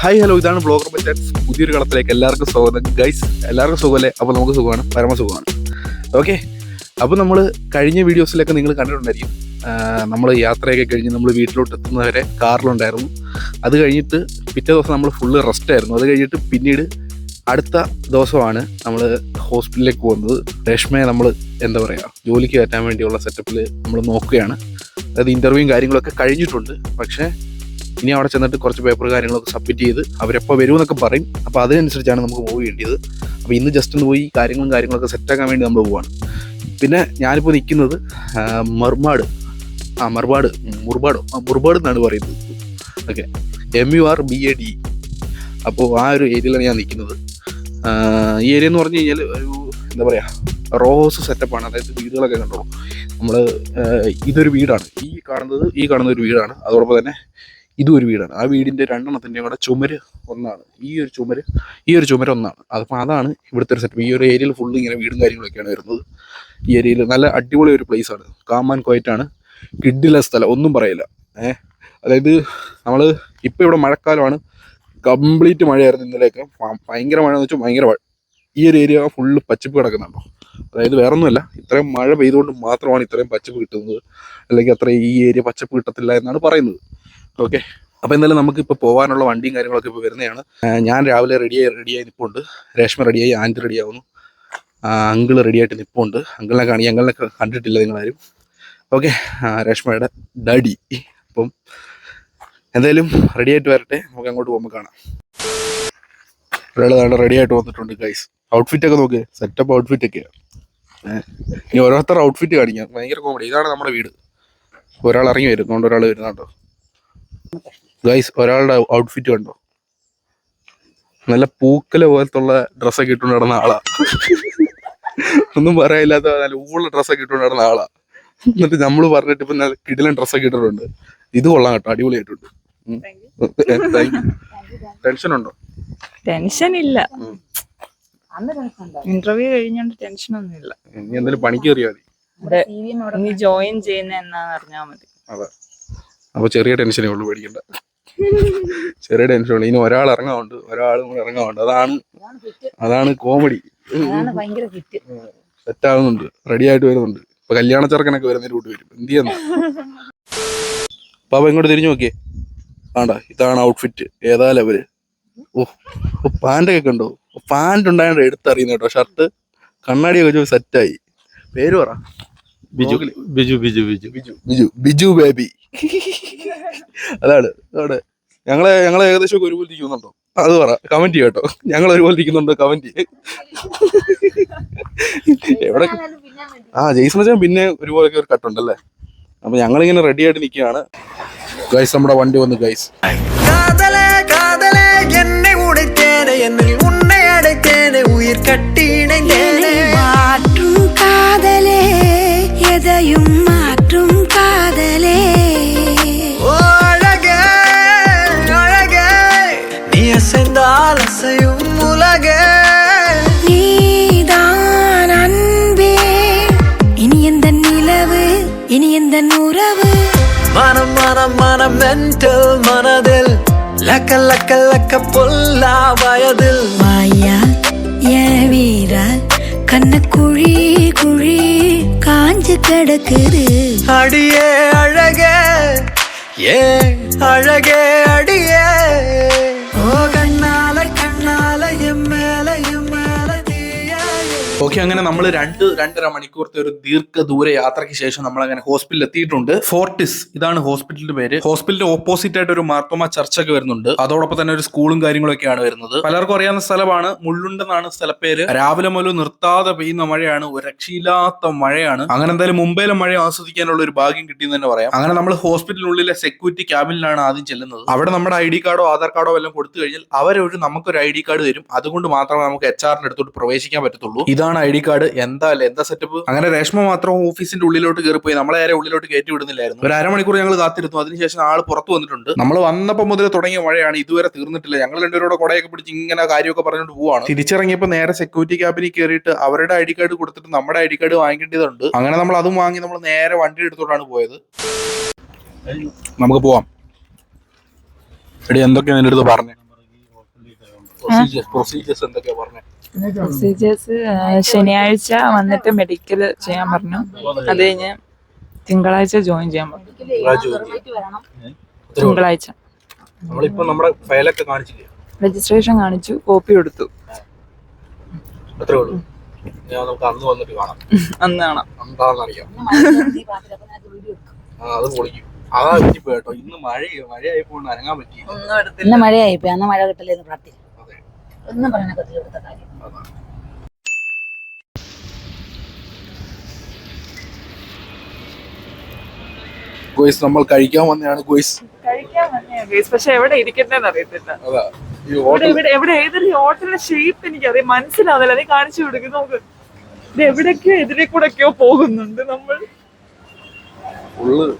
Hi hello ഇതാണ് blogger ബറ്റാറ്റ്സ് പുതിയൊരു കളത്തിലേക്ക് എല്ലാവർക്കും സ്വാഗതം. ഗൈസ് എല്ലാവർക്കും സുഖമല്ലേ? അപ്പോൾ നമുക്ക് സുഖമാണ്. പരമസുഖമാണ് ഓക്കെ അപ്പോൾ നമ്മൾ കഴിഞ്ഞ വീഡിയോസിലൊക്കെ നിങ്ങൾ കണ്ടിട്ടുണ്ടായിരിക്കും. നമ്മൾ യാത്രയൊക്കെ കഴിഞ്ഞ് നമ്മൾ വീട്ടിലോട്ട് എത്തുന്നവരെ കാറിലുണ്ടായിരുന്നു. അത് കഴിഞ്ഞിട്ട് പിറ്റേ ദിവസം നമ്മൾ ഫുള്ള് റെസ്റ്റ് ആയിരുന്നു. അത് കഴിഞ്ഞിട്ട് പിന്നീട് അടുത്ത ദിവസമാണ് നമ്മൾ ഹോസ്പിറ്റലിലേക്ക് പോകുന്നത്. രേഷ്മയെ നമ്മൾ എന്താ പറയുക ജോലിക്ക് കയറ്റാൻ വേണ്ടിയുള്ള സെറ്റപ്പിൽ നമ്മൾ നോക്കുകയാണ്. അതായത് ഇന്റർവ്യൂവും കാര്യങ്ങളൊക്കെ കഴിഞ്ഞിട്ടുണ്ട്. പക്ഷേ ഇനി അവിടെ ചെന്നിട്ട് കുറച്ച് പേപ്പർ കാര്യങ്ങളൊക്കെ സബ്മിറ്റ് ചെയ്ത് അവരെപ്പോൾ വരുമെന്നൊക്കെ പറയും. അപ്പോൾ അതിനനുസരിച്ചാണ് നമുക്ക് മൂവ് ചെയ്യേണ്ടത്. അപ്പോൾ ഇന്ന് ജസ്റ്റ് ഒന്ന് പോയി കാര്യങ്ങളും കാര്യങ്ങളൊക്കെ സെറ്റാക്കാൻ വേണ്ടി നമ്മൾ പോവാണ്. പിന്നെ ഞാനിപ്പോൾ നിൽക്കുന്നത് മർമാട്. ആ മർമാട് മുർബാടോ? ആ മുർബാട് എന്നാണ് പറയുന്നത്. Okay M U R B A D അപ്പോൾ ആ ഒരു ഏരിയയിലാണ് ഞാൻ നിൽക്കുന്നത് ഈ ഏരിയ എന്ന് പറഞ്ഞു കഴിഞ്ഞാൽ ഒരു എന്താ പറയുക റോസ് സെറ്റപ്പാണ് അതായത് വീടുകളൊക്കെ കണ്ടോളൂ നമ്മൾ ഇതൊരു വീടാണ്. ഈ കാണുന്നത് ഈ കാണുന്ന ഒരു വീടാണ്. അതോടൊപ്പം തന്നെ ഇതും ഒരു വീടാണ്. ആ വീടിന്റെ രണ്ടെണ്ണത്തിന്റെയും കൂടെ ചുമര് ഒന്നാണ്. ഈ ഒരു ചുമര് ഈ ഒരു ചുമര് ഒന്നാണ്. അതപ്പോൾ അതാണ് ഇവിടുത്തെ ഒരു സെറ്റ് ഈ ഒരു ഏരിയയിൽ ഫുള്ള് ഇങ്ങനെ വീടും കാര്യങ്ങളൊക്കെയാണ് വരുന്നത്. ഈ ഏരിയയിൽ നല്ല അടിപൊളി ഒരു place ആണ്. കാമാൻ കോയറ്റാണ് കിഡിലെ സ്ഥലം. ഒന്നും പറയില്ല. ഏഹ് അതായത് നമ്മൾ ഇപ്പോൾ ഇവിടെ മഴക്കാലമാണ്. കംപ്ലീറ്റ് മഴയായിരുന്നു ഇന്നലെയൊക്കെ. ഭയങ്കര മഴ എന്ന് വെച്ചാൽ ഭയങ്കര മഴ ഈ ഒരു ഏരിയ ഫുള്ള് പച്ചപ്പ് കിടക്കുന്നുണ്ടോ? അതായത് വേറെ ഒന്നുമല്ല ഇത്രയും മഴ പെയ്തുകൊണ്ട് മാത്രമാണ് ഇത്രയും പച്ചപ്പ് കിട്ടുന്നത്. അല്ലെങ്കിൽ അത്ര ഈ ഏരിയ പച്ചപ്പ് കിട്ടത്തില്ല എന്നാണ് പറയുന്നത്. ഓക്കെ. അപ്പോൾ എന്തായാലും നമുക്ക് ഇപ്പൊ പോകാനുള്ള വണ്ടിയും കാര്യങ്ങളൊക്കെ ഇപ്പോൾ വരുന്നതാണ്. ഞാൻ രാവിലെ റെഡിയായി റെഡിയായി നിപ്പുണ്ട്. രേഷ്മ റെഡിയായി ആന്റി റെഡിയാവുന്നു അങ്കിൾ റെഡിയായിട്ട് നിപ്പുണ്ട്. അങ്കിളിനെ കാണി അങ്കിളിനെ കണ്ടിട്ടില്ല നിങ്ങളാരും. ഓക്കെ രേഷ്മയുടെ ഡാഡി. അപ്പം എന്തായാലും റെഡിയായിട്ട് വരട്ടെ. നമുക്ക് അങ്ങോട്ട് പോകുമ്പോൾ കാണാം. ഒരാൾ നല്ല റെഡിയായിട്ട് വന്നിട്ടുണ്ട് ഗൈസ് ഔട്ട്ഫിറ്റ് ഒക്കെ നോക്ക്. സെറ്റപ്പ് ഔട്ട്ഫിറ്റ് ഒക്കെ. ഇനി ഓരോരുത്തർ ഔട്ട്ഫിറ്റ് കാണിക്കാം. ഭയങ്കര കോമഡി ഇതാണ് നമ്മുടെ വീട്. ഒരാൾ ഇറങ്ങി വരും. കൊണ്ട് ഒരാൾ വരുന്നുണ്ടോ? ഗൈസ് ഒരാളുടെ ഔട്ട്ഫിറ്റ് കണ്ടോ? നല്ല പൂക്കല പോലത്തുള്ള ഡ്രസ്സൊക്കെ ഇട്ടുകൊണ്ട് നടന്ന ആളാ. ഒന്നും പറയാനില്ലാത്ത നല്ല ഊള്ള ഡ്രസ്സൊക്കെ ഇട്ടുകൊണ്ട് നടന്ന ആളാ. എന്നിട്ട് നമ്മൾ പറഞ്ഞിട്ട് ഇപ്പൊ നല്ല കിടിലൻ ഡ്രസ്സൊക്കെ ഇട്ടിട്ടുണ്ട്. ഇത് കൊള്ളാം കേട്ടോ അടിപൊളിയായിട്ടുണ്ട്. ടെൻഷൻ ഉണ്ടോ? ടെൻഷൻ ഇല്ല. ഇന്റർവ്യൂ കഴിഞ്ഞോണ്ട് ടെൻഷൻ ഒന്നും ഇല്ല ഇനി എന്തെങ്കിലും പണി കയറിയാ മതി ജോയിൻ ചെയ്യുന്ന എന്നാന്ന് അറിഞ്ഞാ മതി. അതെ. അപ്പൊ ചെറിയ ടെൻഷനേ ഉള്ളൂ പേടിക്കണ്ട ചെറിയ ടെൻഷൻ ഉള്ളു ഇനി ഒരാൾ ഇറങ്ങാറുണ്ട് ഒരാളും കൂടെ ഇറങ്ങാറുണ്ട് അതാണ് അതാണ് കോമഡി സെറ്റ് ആവുന്നുണ്ട് റെഡി ആയിട്ട് വരുന്നുണ്ട് ഇപ്പൊ കല്യാണ ചെറുക്കനൊക്കെ വരുന്ന റൂട്ട് വരും എന്ത് ചെയ്യുന്നു പാപ്പ ഇങ്ങോട്ട് തിരിഞ്ഞു നോക്കിയേ ആണ്ട ഇതാണ് ഔട്ട്ഫിറ്റ് ഏതാ ലെവൽ ഓ പാന്റൊക്കെ കണ്ടോ പാന്റ് ഉണ്ടായത് എടുത്തറിയുന്ന കേട്ടോ ഷർട്ട് കണ്ണാടിയൊക്കെ വെച്ച് സെറ്റായി പേര് പറ ബിജു ബിജു ബിജു ബിജു ബിജു ബിജു ബിജു ബേബി അതാണ് അതാണ്. ഞങ്ങളെ ഞങ്ങളെ ഏകദേശം ഒരുപോലെ ഇരിക്കുന്നുണ്ടോ? അത് പറ കമന്റ് ചെയ്യട്ടോ ഞങ്ങൾ ഒരുപോലെ ഇരിക്കുന്നുണ്ടോ? കമന്റ് എവിടെ ആ ജെയ്സൺ അച്ഛൻ പിന്നെ ഒരുപോലൊക്കെ ഒരു കട്ടുണ്ടല്ലേ അപ്പൊ ഞങ്ങളിങ്ങനെ റെഡി ആയിട്ട് നിൽക്കുകയാണ്. ഗൈസ് നമ്മുടെ വണ്ടി വന്നു ഗൈസ് കട്ടീണേ മാറ്റു കാതലേ എതയും மனம் மனம் மென்டல் மனதில் லக்க லக்க லக்க பொல்லா வயதில். மாயா என் வீரால் கண்ண குழி குழி காஞ்சு கிடக்குது. அடியே அழகே ஏ அழகே அடியே. ഓക്കെ അങ്ങനെ നമ്മൾ രണ്ട് രണ്ടര മണിക്കൂറത്തെ ഒരു ദീർഘദൂര യാത്രയ്ക്ക് ശേഷം നമ്മൾ അങ്ങനെ ഹോസ്പിറ്റലിൽ എത്തിയിട്ടുണ്ട് ഫോർട്ടിസ് ഇതാണ് ഹോസ്പിറ്റലിന്റെ പേര്. ഹോസ്പിറ്റലിന്റെ ഓപ്പോസിറ്റ് ആയിട്ട് ഒരു മാർത്തോമ ചർച്ച് ഒക്കെ വരുന്നുണ്ട്. അതോടൊപ്പം തന്നെ ഒരു സ്കൂളും കാര്യങ്ങളൊക്കെയാണ് വരുന്നത്. പലർക്കും അറിയാവുന്ന സ്ഥലമാണ്. മുള്ളുണ്ടെന്നാണ് സ്ഥലപ്പേര് രാവിലെ മുതൽ നിർത്താതെ പെയ്യുന്ന മഴയാണ്. ഒരു രക്ഷയില്ലാത്ത മഴയാണ്. അങ്ങനെ എന്തായാലും മുംബൈയിലെ മഴ ആസ്വദിക്കാനുള്ള ഒരു ഭാഗ്യം കിട്ടിയെന്ന് തന്നെ പറയാം. അങ്ങനെ നമ്മൾ ഹോസ്പിറ്റലിനുള്ളിലെ സെക്യൂരിറ്റി ക്യാബിനിലാണ് ആദ്യം ചെല്ലുന്നത്. അവിടെ നമ്മുടെ ഐ ഡി കാർഡോ ആധാർ കാർഡോ എല്ലാം കൊടുത്തു കഴിഞ്ഞാൽ അവരൊരു നമുക്കൊരു ഐ ഡി കാർഡ് തരും. അതുകൊണ്ട് മാത്രമേ നമുക്ക് എച്ച് ആറിന്റെ അടുത്തോട്ട് പ്രവേശിക്കാൻ പറ്റത്തുള്ളൂ. ഇതാണ് ഐ ഡി കാർഡ് എന്താ അല്ലേ? എന്താ സെറ്റപ്പ് അങ്ങനെ രേഷ്മ മാത്രം ഓഫീസിന്റെ ഉള്ളിലോട്ട് കയറി പോയി നമ്മളെ ആരെ ഉള്ളിലോട്ട് കയറ്റി വിടുന്നില്ലായിരുന്നു. ഒരു അരമണിക്കൂർ ഞങ്ങൾ കാത്തിരുന്നു. അതിനുശേഷം ആൾ പുറത്തു വന്നിട്ടുണ്ട്. നമ്മൾ വന്നപ്പോൾ മുതൽ തുടങ്ങിയ മഴയാണ്. ഇതുവരെ തീർന്നിട്ടില്ല. ഞങ്ങൾ രണ്ടുപേരോട് കുടയൊക്കെ പിടിച്ച് ഇങ്ങനെ കാര്യമൊക്കെ പറഞ്ഞുകൊണ്ട് പോവാണ്. തിരിച്ചിറങ്ങിയപ്പോൾ നേരെ സെക്യൂരിറ്റി ക്യാബിനിൽ കയറിയിട്ട് അവരുടെ ഐ ഡി കാർഡ് കൊടുത്തിട്ട് നമ്മുടെ ഐ ഡി കാർഡ് വാങ്ങിക്കേണ്ടതുണ്ട്. അങ്ങനെ നമ്മൾ അതും വാങ്ങി നമ്മൾ നേരെ വണ്ടി എടുത്തോട്ടാണ് പോയത്. നമുക്ക് പോവാം. എടി എന്തൊക്കെയാണ് നിന്റെ അടുത്ത് പറഞ്ഞേ? പ്രൊസീജിയേഴ്സ് പ്രൊസീജിയേഴ്സ് എന്തൊക്കെയാ പറഞ്ഞത് പ്രൊസീജിയേഴ്സ് ശനിയാഴ്ച വന്നിട്ട് മെഡിക്കൽ ചെയ്യാൻ പറഞ്ഞു. അത് കഴിഞ്ഞ് തിങ്കളാഴ്ച ജോയിൻ ചെയ്യാൻ പറഞ്ഞു. തിങ്കളാഴ്ച. രജിസ്ട്രേഷൻ കാണിച്ചു കോപ്പി കൊടുത്തു. അത്രേ ഉള്ളൂ ഞാൻ നമുക്ക് അന്ന് വന്നിട്ട് കാണാം. അത് പൊളിക്കും. അതാ പറ്റിപ്പോ കേട്ടോ. ഇന്ന് മഴ മഴയായപ്പോ അനങ്ങാൻ പറഞ്ഞ ഇന്ന് മഴയായി പോയി അന്ന് മഴ പ്രാർത്ഥിക്കും ഒന്നും കാര്യം. അതാണ് ഗോയ്സ് നമ്മൾ കഴിക്കാൻ വന്നതാണ് ഗോയ്സ്. പക്ഷെ എവിടെ അറിയത്തില്ല. ഹോട്ടൽ എവിടെ ഏതൊരു ഹോട്ടലിന്റെ ഷേപ്പ് എനിക്കറിയാം മനസ്സിലാവുന്നില്ല. നീ കാണിച്ചു കൊടുക്കും നമുക്ക്. ഇത് എവിടേക്കോ എതിരെ കൂടെയൊക്കെയോ പോകുന്നുണ്ട് നമ്മൾ.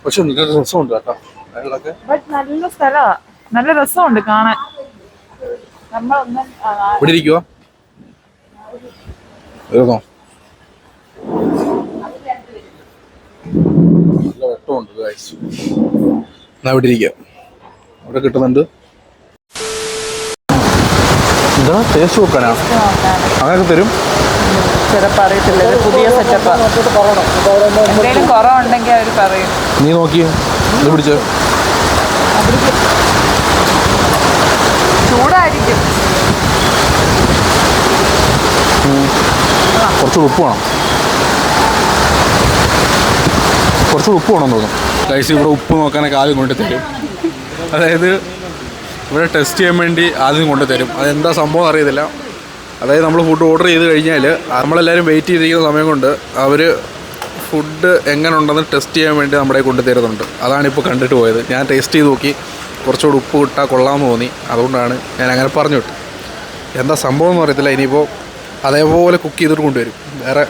പക്ഷെ നല്ല രസമുണ്ട് കേട്ടോ അയാളൊക്കെ ബട്ട് നല്ല നല്ല രസമുണ്ട് കാണാൻ. നമ്മളൊന്നും ആ, ഇവിടെ ഇരിക്കുവോ? ഇരുന്നോ നല്ല വെട്ടമുണ്ട് ഗൈസ് എന്നാ ഇവിടെ ഇരിക്കാം. അവിടെ കിട്ടുന്നുണ്ട്. എന്താ ടേസ്റ്റ് നോക്കാനാ. അങ്ങനെയൊക്കെ തരും. അറിയത്തില്ല പുതിയ എന്തെങ്കിലും കുറവുണ്ടെങ്കിൽ അവർ പറയും. നീ നോക്കിയേ ഇത് പിടിച്ച്. ചൂടായിരിക്കും. കുറച്ച് ഉപ്പ് വേണം. കുറച്ച് ഉപ്പ് വേണം തോന്നുന്നു. ഗൈസ് ഇവിടെ ഉപ്പ് നോക്കാനൊക്കെ ആദ്യം കൊണ്ട് തരും. അതായത് ഇവിടെ ടെസ്റ്റ് ചെയ്യാൻ വേണ്ടി ആദ്യം കൊണ്ട് തരും. അതെന്താ സംഭവം അറിയത്തില്ല. അതായത് നമ്മൾ ഫുഡ് ഓർഡർ ചെയ്ത് കഴിഞ്ഞാൽ നമ്മളെല്ലാവരും വെയിറ്റ് ചെയ്തിരിക്കുന്ന സമയം കൊണ്ട് അവർ ഫുഡ് എങ്ങനെ ഉണ്ടെന്ന് ടെസ്റ്റ് ചെയ്യാൻ വേണ്ടി നമ്മുടെ കൊണ്ട് തരുന്നുണ്ട്. അതാണ് ഇപ്പോൾ കണ്ടിട്ട് പോയത്. ഞാൻ ടേസ്റ്റ് ചെയ്ത് നോക്കി. കുറച്ചുകൂടി ഉപ്പ് ഇട്ടാൽ കൊള്ളാമെന്ന് തോന്നി. അതുകൊണ്ടാണ് ഞാൻ അങ്ങനെ പറഞ്ഞു വിട്ടു എന്താ സംഭവം എന്ന് അറിയത്തില്ല. ഇനിയിപ്പോൾ അതേപോലെ കുക്ക് ചെയ്തിട്ട് കൊണ്ടുവരും. വേറെ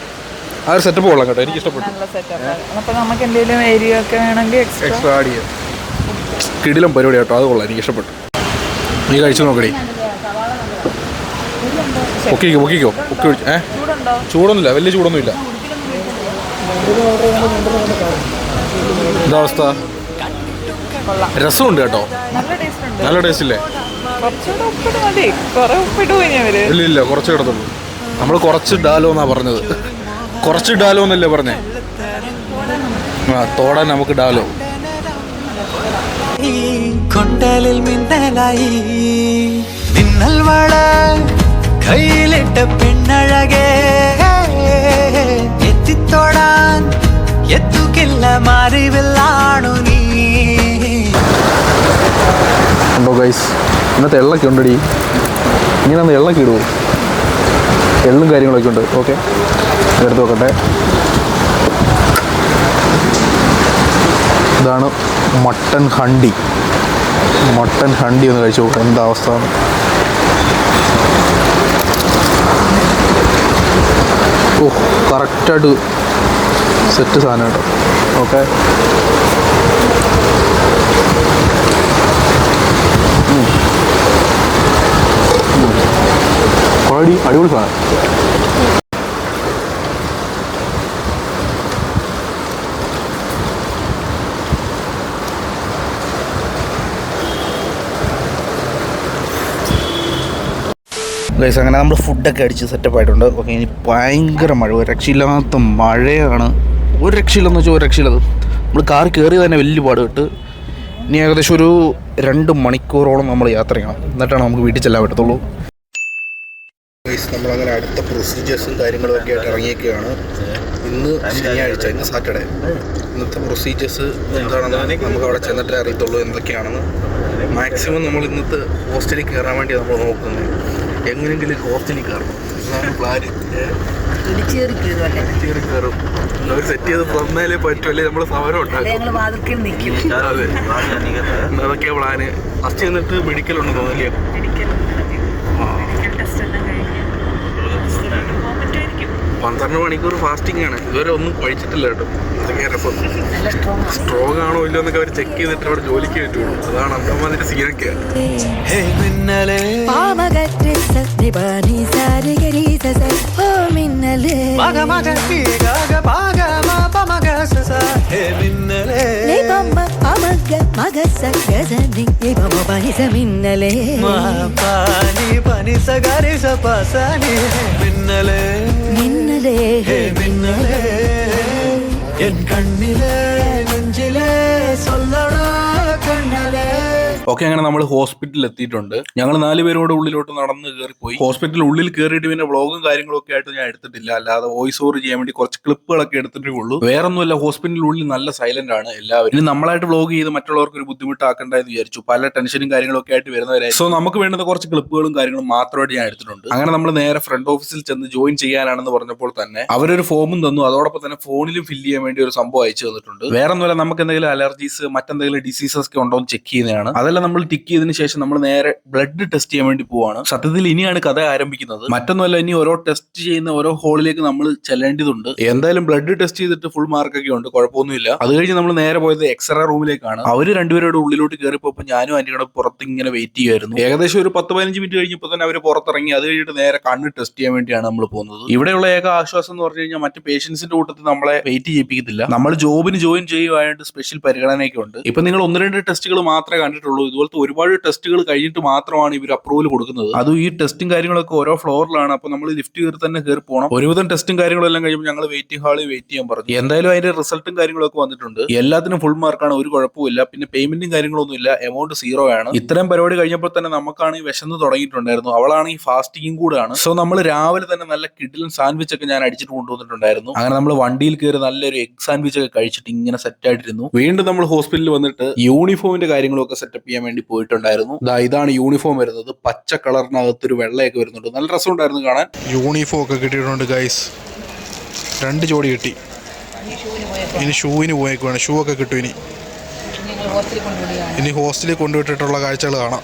ആ ഒരു സെറ്റപ്പ് കൊള്ളാം കേട്ടോ. എനിക്ക് ഇഷ്ടപ്പെട്ടു. നല്ല സെറ്റപ്പ് നമുക്ക് എന്തെങ്കിലും ഏരിയ ഒക്കെ വേണമെങ്കിൽ എക്സ്ട്രാ ആഡ് ചെയ്യാം. കിടിലം പരിപാടി കേട്ടോ. അത് കൊള്ളാം. എനിക്ക് ഇഷ്ടപ്പെട്ടു. നീ കഴിച്ചു നോക്കടി. പൊക്കിക്കോ പൊക്കിക്കോ. പൊക്കി ഒഴിച്ചു ഏ? ചൂടൊന്നുമില്ല. വലിയ ചൂടൊന്നുമില്ല. എന്താ അവസ്ഥ? രസമുണ്ട് കേട്ടോ. നല്ല ടേസ്റ്റ് ഇല്ലേ? ഇല്ല ഇല്ല. കുറച്ച് കിടത്തുള്ളൂ നമ്മൾ കുറച്ച് ഇടാലോ എന്നാ പറഞ്ഞത്. കുറച്ച് ഇടാലോ എന്നല്ലേ പറഞ്ഞേ? ആ തോടാൻ നമുക്ക് ഇടാലോ കൊണ്ടലിൽ മിന്നലായി. മിന്നൽ വള കയ്യിലിട്ട പെണ്ണഴകേ. എത്തിത്തോടാൻ എത്തുകില്ല മാറിവില്ലാണു നീ. ഉണ്ടോ ഗൈസ് ഇന്നത്തെ എള്ളൊക്കെ ഉണ്ടടി. ഇങ്ങനെ എള്ളൊക്കെ ഇടുവോ എള്ളും കാര്യങ്ങളൊക്കെ ഉണ്ട്. ഓക്കെ എടുത്ത് നോക്കട്ടെ. ഇതാണ് മട്ടൻ ഹണ്ടി. മട്ടൻ ഹണ്ടി ഒന്ന് കഴിച്ചു നോക്കാം. എന്താ അവസ്ഥ. ഓ കറക്റ്റായിട്ട് സെറ്റ് സാധനം കേട്ടോ. ഓക്കെ ക്വാളിറ്റി അടിപൊളി സാധനം. ഗൈസ് അങ്ങനെ നമ്മൾ ഫുഡൊക്കെ അടിച്ച് സെറ്റപ്പ് ആയിട്ടുണ്ട്. ഓക്കെ ഇനി ഭയങ്കര മഴ. ഒരു രക്ഷയില്ലാത്ത മഴയാണ്. ഒരു രക്ഷയില്ലെന്ന് വെച്ചാൽ ഒരു രക്ഷയില്ലത്. നമ്മൾ കാർ കയറി തന്നെ വലിയ പാട് കിട്ട് ഇനി ഏകദേശം ഒരു രണ്ട് മണിക്കൂറോളം നമ്മൾ യാത്ര ചെയ്യണം. എന്നിട്ടാണ് നമുക്ക് വീട്ടിൽ ചെല്ലാൻ പറ്റത്തുള്ളൂ. നമ്മളങ്ങനെ അടുത്ത പ്രൊസീജിയേഴ്സും കാര്യങ്ങളും ഒക്കെ ആയിട്ട് ഇറങ്ങിയൊക്കെയാണ് ഇന്ന് ശനിയാഴ്ച ഇന്ന് സാറ്റർഡേ. ഇന്നത്തെ പ്രൊസീജിയേഴ്സ് എന്താണെന്ന് നമുക്ക് അവിടെ ചെന്നിട്ടേ അറിയത്തുള്ളൂ എന്തൊക്കെയാണെന്ന് മാക്സിമം നമ്മൾ ഇന്നത്തെ ഹോസ്റ്റലിൽ കയറാൻ വേണ്ടി നമ്മൾ നോക്കുന്നത്. എങ്ങനെയെങ്കിലും ഹോസ്റ്റലിൽ കയറണം. എന്നാണ് പ്ലാന് ഇടിച്ചേറി കീറുമല്ലേ കയറി കയറും. അവർ സെറ്റ് ചെയ്ത് തന്നാലേ പറ്റുമല്ലേ നമ്മൾ സമരം ഉണ്ടാക്കും. അതെ. അതൊക്കെയാ പ്ലാന് ഫസ്റ്റ് ചെന്നിട്ട് മെഡിക്കൽ ഉണ്ടെന്ന് തോന്നില്ലേ എല്ലാം കഴിഞ്ഞ് പോകാൻ പറ്റുമായിരിക്കും പന്ത്രണ്ട് മണിക്കൂർ ഫാസ്റ്റിംഗ് ആണ്. ഇതുവരെ ഒന്നും കഴിച്ചിട്ടില്ല കേട്ടോ. അതൊക്കെ രസം നല്ല സ്ട്രോങ് ആണോ. ഇല്ലോ എന്നൊക്കെ അവർ ചെക്ക് ചെയ്തിട്ട് അവിടെ ജോലിക്ക് പറ്റുള്ളൂ. അതാണ് അന്തമാതിന്റെ സീനൊക്കെ. മിന്നലേ. സത്നിപാനി സാരിഗരി സസ. ഓ മിന്നലേ. ഓക്കെ അങ്ങനെ നമ്മൾ ഹോസ്പിറ്റലിൽ എത്തിയിട്ടുണ്ട് ഞങ്ങൾ നാലുപേരോട് ഉള്ളിലോട്ട് നടന്ന് പോയി. ഹോസ്പിറ്റലിൽ ഉള്ളിൽ കയറിയിട്ട് പിന്നെ വ്ളോഗും കാര്യങ്ങളൊക്കെ ആയിട്ട് ഞാൻ എടുത്തിട്ടില്ല. അല്ലാതെ വോയിസ് ഓവർ ചെയ്യാൻ വേണ്ടി കുറച്ച് ക്ലിപ്പുകളൊക്കെ എടുത്തിട്ടേ ഉള്ളൂ. വേറെ ഒന്നുമല്ല ഹോസ്പിറ്റലിൽ ഉള്ളിൽ നല്ല സൈലന്റ് ആണ് എല്ലാവരും. ഇനി നമ്മളായിട്ട് വ്ളോഗ് ചെയ്ത് മറ്റുള്ളവർക്ക് ഒരു ബുദ്ധിമുട്ടാക്കണ്ട എന്ന് വിചാരിച്ചു. പല ടെൻഷനും കാര്യങ്ങളൊക്കെ ആയിട്ട് വരുന്നവരായി സോ നമുക്ക് വേണ്ടുന്ന കുറച്ച് ക്ലിപ്പുകളും കാര്യങ്ങളും മാത്രമായിട്ട് ഞാൻ എടുത്തിട്ടുണ്ട്. അങ്ങനെ നമ്മൾ നേരെ ഫ്രണ്ട് ഓഫീസിൽ ചെന്ന് ജോയിൻ ചെയ്യാനാണെന്ന് പറഞ്ഞപ്പോൾ തന്നെ അവരൊരു ഫോമും തന്നു. അതോടൊപ്പം തന്നെ ഫോണിലും ഫില്ല് ചെയ്യാൻ വേണ്ടി ഒരു സംഭവം അയച്ചു തന്നിട്ടുണ്ട്. വേറെ ഒന്നുമല്ല നമുക്ക് എന്തെങ്കിലും അലർജീസ് മറ്റെന്തെങ്കിലും ഡിസീസസ് ഒക്കെ ഉണ്ടോ എന്ന് ചെക്ക് ചെയ്യുന്നതാണ്. അതെല്ലാം നമ്മൾ ടിക്ക് ചെയ്തതിന് ശേഷം നമ്മൾ നേരെ ബ്ലഡ് ടെസ്റ്റ് ചെയ്യാൻ വേണ്ടി പോവാണ്. സത്യത്തിൽ ഇനിയാണ് കഥ ആരംഭിക്കുന്നത്. മറ്റൊന്നുമല്ല ഇനി ഓരോ ടെസ്റ്റ് ചെയ്യുന്ന ഓരോ ഹോളിലേക്ക് നമ്മൾ ചെല്ലേണ്ടതുണ്ട്. എന്തായാലും ബ്ലഡ് ടെസ്റ്റ് ചെയ്തിട്ട് ഫുൾ മാർക്കൊക്കെ ഉണ്ട് കുഴപ്പമൊന്നുമില്ല. അത് കഴിഞ്ഞ് നമ്മൾ നേരെ പോയത് എക്സ്റേ റൂമിലേക്കാണ് അവർ രണ്ടുപേരുടെ ഉള്ളിലോട്ട് കയറിപ്പോ ഞാനും ആന്റി കൂടെ പുറത്ത് ഇങ്ങനെ വെയിറ്റ് ചെയ്യുമായിരുന്നു ഏകദേശം ഒരു പത്ത് പതിനഞ്ച് മിനിറ്റ് കഴിഞ്ഞപ്പോൾ തന്നെ അവർ പുറത്തിറങ്ങി. അത് കഴിഞ്ഞിട്ട് നേരെ കണ്ണ് ടെസ്റ്റ് ചെയ്യാൻ വേണ്ടിയാണ് നമ്മൾ പോകുന്നത്. ഇവിടെയുള്ള ഏക ആശ്വാസം എന്ന് പറഞ്ഞു കഴിഞ്ഞാൽ മറ്റ് പേഷ്യൻസിന്റെ കൂട്ടത്തിൽ നമ്മളെ വെയിറ്റ് ചെയ്യിപ്പിക്കത്തില്ല. നമ്മൾ ജോബിന് ജോയിൻ ചെയ്യുവാനായിട്ട് സ്പെഷ്യൽ പരിഗണനയൊക്കെ ഉണ്ട്. ഇപ്പൊ നിങ്ങൾ ഒന്ന് രണ്ട് ടെസ്റ്റുകൾ മാത്രമേ കണ്ടിട്ടുള്ളൂ. ഇതുപോലത്തെ ഒരുപാട് ടെസ്റ്റുകൾ കഴിഞ്ഞിട്ട് മാത്രമാണ് ഇവർ അപ്രൂവൽ കൊടുക്കുന്നത്. അതും ഈ ടെസ്റ്റും കാര്യങ്ങളൊക്കെ ഓരോ ഫ്ലോറിലാണ്. അപ്പൊ നമ്മൾ ലിഫ്റ്റ് കയറി തന്നെ കയറി പോകണം ഒരുവിധം ടെസ്റ്റും കാര്യങ്ങളെല്ലാം കഴിയുമ്പോൾ ഞങ്ങൾ വെയിറ്റിംഗ് ഹാളിൽ വെയിറ്റ് ചെയ്യാൻ പറഞ്ഞു. എന്തായാലും അതിന്റെ റിസൾട്ടും കാര്യങ്ങളൊക്കെ വന്നിട്ടുണ്ട്. എല്ലാത്തിനും ഫുൾ മാർക്കാണ് ഒരു കുഴപ്പമില്ല പിന്നെ പേയ്മെന്റും കാര്യങ്ങളൊന്നും ഇല്ല. എമൗണ്ട് സീറോ ആണ്. ഇത്രയും പരിപാടി കഴിഞ്ഞപ്പോൾ തന്നെ നമുക്കാണ് വിശന്ന് തുടങ്ങിയിട്ടുണ്ടായിരുന്നു. അവളാണ് ഈ ഫാസ്റ്റിംഗും കൂടാണ് സോ നമ്മൾ രാവിലെ തന്നെ നല്ല കിഡിലും സാൻഡ്വിച്ച് ഒക്കെ ഞാൻ അടിച്ചിട്ട് കൊണ്ടുവന്നിട്ടുണ്ടായിരുന്നു. അങ്ങനെ നമ്മൾ വണ്ടിയിൽ കയറി നല്ലൊരു എഗ് സാൻഡ്വിച്ച് ഒക്കെ കഴിച്ചിട്ട് ഇങ്ങനെ സെറ്റ് ആയിട്ടിരുന്നു. വീണ്ടും നമ്മൾ ഹോസ്പിറ്റലിൽ വന്നിട്ട് യൂണിഫോമിന്റെ കാര്യങ്ങളൊക്കെ സെറ്റപ്പ് ചെയ്യാൻ വേണ്ടി പോയിട്ടുണ്ടായിരുന്നു. ദാ ഇതാണ് യൂണിഫോം വരുന്നത്. പച്ച കളറിനകത്ത് ഒരു വെള്ളയൊക്കെ വരുന്നുണ്ട്. നല്ല രസമുണ്ടായിരുന്നു കാണാൻ. യൂണിഫോം ഒക്കെ കിട്ടിയിട്ടുണ്ട് ഗൈസ് രണ്ട് ജോഡി കിട്ടി. ഇനി ഷൂവിന് പോയേക്കുവാണ്. ഷൂ ഒക്കെ കിട്ടും ഇനി. ഇനി ഹോസ്റ്റലിൽ കൊണ്ടുവിട്ടിട്ടുള്ള കാഴ്ചകൾ കാണാം.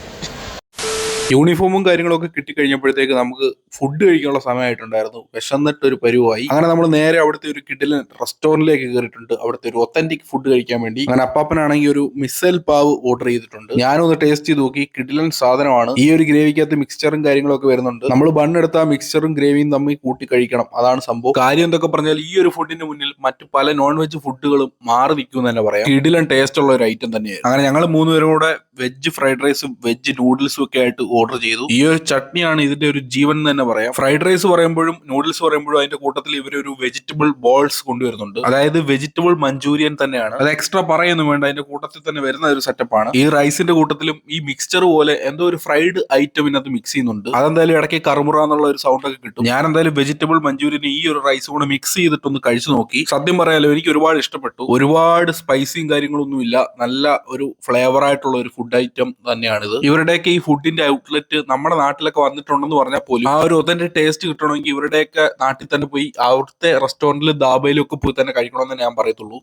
യൂണിഫോമും കാര്യങ്ങളൊക്കെ കിട്ടിക്കഴിഞ്ഞപ്പോഴത്തേക്ക് നമുക്ക് ഫുഡ് കഴിക്കാനുള്ള സമയമായിട്ടുണ്ടായിരുന്നു. വിശന്നിട്ട് ഒരു പരിവായി. അങ്ങനെ നമ്മൾ നേരെ അവിടുത്തെ ഒരു കിഡിലെ റെസ്റ്റോറന്റിലേക്ക് കയറിയിട്ടുണ്ട്. അവിടുത്തെ ഒരു ഒത്തന്റിക് ഫുഡ് കഴിക്കാൻ വേണ്ടി. അങ്ങനെ അപ്പാപ്പനാണെങ്കിൽ ഒരു മിസൽ പാവ് ഓർഡർ ചെയ്തിട്ടുണ്ട് ഞാനൊന്ന് ടേസ്റ്റ് ചെയ്ത് നോക്കി. കിഡിലൻ സാധനമാണ്. ഈ ഒരു ഗ്രേവിക്കകത്ത് മിക്സ്ചറും കാര്യങ്ങളൊക്കെ വരുന്നുണ്ട്. നമ്മൾ ബണ്ണെടുത്ത ആ മിക്സ്ചറും ഗ്രേവിയും തമ്മിൽ കൂട്ടി കഴിക്കണം. അതാണ് സംഭവം. കാര്യം എന്തൊക്കെ പറഞ്ഞാൽ ഈ ഒരു ഫുഡിന് മുന്നിൽ മറ്റു പല നോൺ വെജ് ഫുഡുകളും മാറി നിൽക്കും തന്നെ പറയാം. കിഡിലൻ ടേസ്റ്റ് ഉള്ള ഒരു ഐറ്റം തന്നെയാണ് അങ്ങനെ ഞങ്ങൾ മൂന്നുപേരും കൂടെ വെജ് ഫ്രൈഡ് റൈസും വെജ് നൂഡിൽസും ഒക്കെ ആയിട്ട് ഓർഡർ ചെയ്തു. ഈ ഒരു ചട്നിയാണ് ഇതിന്റെ ഒരു ജീവൻ തന്നെ പറയാം. ഫ്രൈഡ് റൈസ് പറയുമ്പോഴും നൂഡിൽസ് പറയുമ്പോഴും അതിന്റെ കൂട്ടത്തിൽ ഇവർ ഒരു വെജിറ്റബിൾ ബോൾസ് കൊണ്ടുവരുന്നുണ്ട്. അതായത് വെജിറ്റബിൾ മഞ്ചൂരിയൻ തന്നെയാണ്. അത് എക്സ്ട്രാ പറയൊന്നും വേണ്ട. അതിന്റെ കൂട്ടത്തിൽ തന്നെ വരുന്ന ഒരു സെറ്റപ്പ് ആണ്. ഈ റൈസിന്റെ കൂട്ടത്തിലും ഈ മിക്സ്ചർ പോലെ എന്തോ ഒരു ഫ്രൈഡ് ഐറ്റം ഇതിനകത്ത് മിക്സ് ചെയ്യുന്നുണ്ട്. അതെന്തായാലും ഇടയ്ക്ക് കറുമുറ എന്നുള്ള ഒരു സൗണ്ട് ഒക്കെ കിട്ടും. ഞാൻ എന്തായാലും വെജിറ്റബിൾ മഞ്ചൂരിയൻ ഈ ഒരു റൈസ് കൂടെ മിക്സ് ചെയ്തിട്ടൊന്ന് കഴിച്ചു നോക്കി. സത്യം പറയാലോ എനിക്ക് ഒരുപാട് ഇഷ്ടപ്പെട്ടു. ഒരുപാട് സ്പൈസിയും കാര്യങ്ങളൊന്നും ഇല്ല നല്ല ഒരു ഫ്ലേവർ ആയിട്ടുള്ള ഒരു ഫുഡ് ഐറ്റം തന്നെയാണിത്. ഇവരുടെയൊക്കെ ഈ ഫുഡിന്റെ ഔട്ട്ലെറ്റ് നമ്മുടെ നാട്ടിലൊക്കെ വന്നിട്ടുണ്ടെന്ന് പറഞ്ഞാൽ പോലും ആ ഒരു ഒതന്റെ ടേസ്റ്റ് കിട്ടണമെങ്കിൽ ഇവരുടെയൊക്കെ നാട്ടിൽ തന്നെ പോയി അവിടുത്തെ റെസ്റ്റോറന്റിലും ദാബയിലും ഒക്കെ പോയി തന്നെ കഴിക്കണമെന്ന് ഞാൻ പറയത്തുള്ളൂ.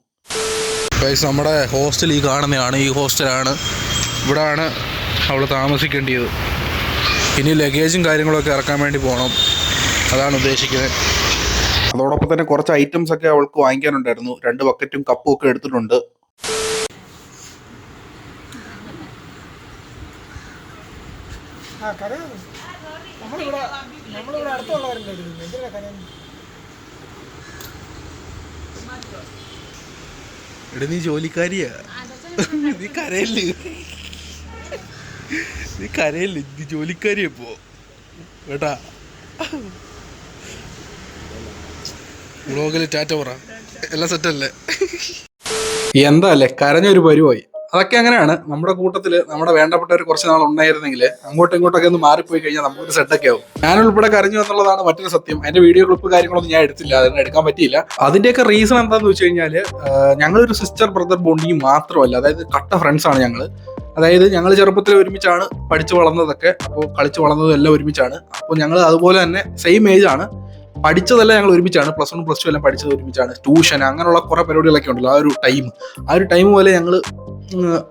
ഗൈസ് നമ്മുടെ ഹോസ്റ്റൽ ഈ കാണുന്നതാണ്. ഈ ഹോസ്റ്റലാണ് ഇവിടാണ് അവൾ താമസിക്കേണ്ടത് ഇനി ലഗേജും കാര്യങ്ങളൊക്കെ ഇറക്കാൻ വേണ്ടി പോകണം അതാണ് ഉദ്ദേശിക്കുന്നത്. അതോടൊപ്പം തന്നെ കുറച്ച് ഐറ്റംസ് ഒക്കെ അവൾക്ക് വാങ്ങിക്കാനുണ്ടായിരുന്നു. രണ്ട് ബക്കറ്റും കപ്പും ഒക്കെ എടുത്തിട്ടുണ്ട്. എടാ നീ ജോലിക്കാരിയാ. നീ കരയല്ലേ? നീ കരയല്ലേ? നീ ജോലിക്കാരിയാ ഇപ്പോ. കേട്ടാ വ്ളോഗിൽ ടാറ്റ പറ. എല്ലാം സെറ്റല്ലേ എന്താ അല്ലേ? കരഞ്ഞൊരു പരിവായി അതൊക്കെ അങ്ങനെയാണ്. നമ്മുടെ കൂട്ടത്തിൽ നമ്മുടെ വേണ്ടപ്പെട്ടവർ കുറച്ച് നാൾ ഉണ്ടായിരുന്നെങ്കിൽ അങ്ങോട്ടും ഇങ്ങോട്ടൊക്കെ ഒന്ന് മാറിപ്പോയി കഴിഞ്ഞാൽ നമുക്കൊരു സെറ്റൊക്കെ ആവും. ഞാൻ ഉൾപ്പെടെ കരഞ്ഞു എന്നുള്ളതാണ് മറ്റൊരു സത്യം. എന്റെ വീഡിയോ ക്ലിപ്പ് കാര്യങ്ങളൊന്നും ഞാൻ എടുത്തില്ല. അതിന് എടുക്കാൻ പറ്റിയില്ല. അതിന്റെയൊക്കെ റീസൺ എന്താന്ന് വെച്ച് കഴിഞ്ഞാൽ ആഹ് ഞങ്ങളൊരു സിസ്റ്റർ ബ്രദർ ബോണ്ടിങ് മാത്രമല്ല. അതായത് കട്ട ഫ്രണ്ട്സ് ആണ് ഞങ്ങൾ അതായത് ഞങ്ങൾ ചെറുപ്പത്തിൽ ഒരുമിച്ചാണ് പഠിച്ചു വളർന്നതൊക്കെ അപ്പോൾ കളിച്ചു വളർന്നതും എല്ലാം ഒരുമിച്ചാണ്. അപ്പോൾ ഞങ്ങൾ അതുപോലെ തന്നെ സെയിം ഏജ് ആണ്. പഠിച്ചതെല്ലാം ഞങ്ങൾ ഒരുമിച്ചാണ്. പ്ലസ് വൺ പ്ലസ് ടു എല്ലാം പഠിച്ചത് ഒരുമിച്ചാണ്. ട്യൂഷൻ അങ്ങനെയുള്ള കുറെ പരിപാടികളൊക്കെ ഉണ്ടല്ലോ ആ ഒരു ടൈം ആ ഒരു ടൈം പോലെ ഞങ്ങൾ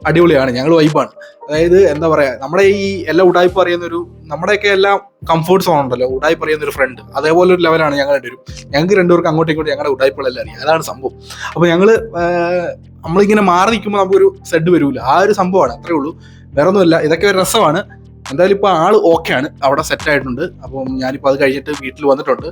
അടിപൊളിയാണ്. ഞങ്ങൾ വൈബാണ് അതായത് എന്താ പറയാ നമ്മുടെ ഈ എല്ലാ ഉടായ്പ അറിയുന്ന ഒരു നമ്മുടെയൊക്കെ എല്ലാം കംഫർട്ട് സോൺ ഉണ്ടല്ലോ ഉടായ്പ അറിയുന്ന ഒരു ഫ്രണ്ട് അതേപോലെ ഒരു ലെവലാണ് ഞങ്ങൾ രണ്ടുപേരും. ഞങ്ങൾക്ക് രണ്ടുപേർക്ക് അങ്ങോട്ടും ഇങ്ങോട്ടും ഞങ്ങളുടെ ഉടായ്പകളെല്ലാം അറിയാം. അതാണ് സംഭവം. അപ്പോൾ ഞങ്ങൾ നമ്മളിങ്ങനെ മാറി നിൽക്കുമ്പോൾ നമുക്കൊരു സെഡ് വരൂല. ആ ഒരു സംഭവമാണ് അത്രേ ഉള്ളൂ. വേറെ ഒന്നുമില്ല ഇതൊക്കെ ഒരു രസമാണ്. എന്തായാലും ഇപ്പോൾ ആൾ ആണ്. അവിടെ സെറ്റ് ആയിട്ടുണ്ട്. അപ്പം ഞാനിപ്പോൾ അത് കഴിഞ്ഞിട്ട് വീട്ടിൽ വന്നിട്ടുണ്ട്.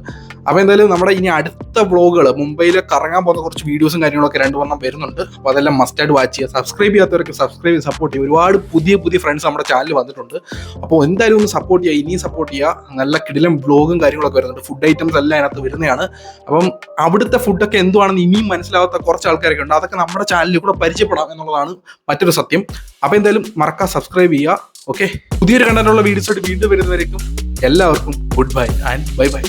അപ്പോൾ എന്തായാലും നമ്മുടെ ഇനി അടുത്ത വ്ളോഗുകൾ മുംബൈയിൽ കറങ്ങാൻ പോകുന്ന കുറച്ച് വീഡിയോസും കാര്യങ്ങളൊക്കെ രണ്ട് വണ്ണം വരുന്നുണ്ട്. അപ്പോൾ അതെല്ലാം മസ്റ്റായിട്ട് വാച്ച് ചെയ്യുക. സബ്സ്ക്രൈബ് ചെയ്യാത്തവർക്ക് സബ്സ്ക്രൈബ് ചെയ്ത് സപ്പോർട്ട് ചെയ്യുക. ഒരുപാട് പുതിയ പുതിയ ഫ്രണ്ട്സ് നമ്മുടെ ചാനലിൽ വന്നിട്ടുണ്ട്. അപ്പോൾ എന്തായാലും ഒന്ന് സപ്പോർട്ട് ചെയ്യുക ഇനിയും സപ്പോർട്ട് ചെയ്യുക. നല്ല കിടിലം ബ്ലോഗും കാര്യങ്ങളൊക്കെ വരുന്നുണ്ട്. ഫുഡ് ഐറ്റംസ് എല്ലാം അതിനകത്ത് വരുന്നതാണ്. അപ്പം അവിടുത്തെ ഫുഡൊക്കെ എന്തുവാണെന്ന് ഇനിയും മനസ്സിലാവാത്ത കുറച്ച് ആൾക്കാരൊക്കെ ഉണ്ട്. അതൊക്കെ നമ്മുടെ ചാനലിൽ കൂടെ പരിചയപ്പെടാം എന്നുള്ളതാണ് മറ്റൊരു സത്യം. അപ്പോൾ എന്തായാലും മറക്കാൻ സബ്സ്ക്രൈബ് ചെയ്യുക. ഓക്കെ പുതിയൊരു കണ്ടന്റുള്ള വീഡിയോസായിട്ട് വീണ്ടും വരുന്നവരേക്കും എല്ലാവർക്കും good bye and bye bye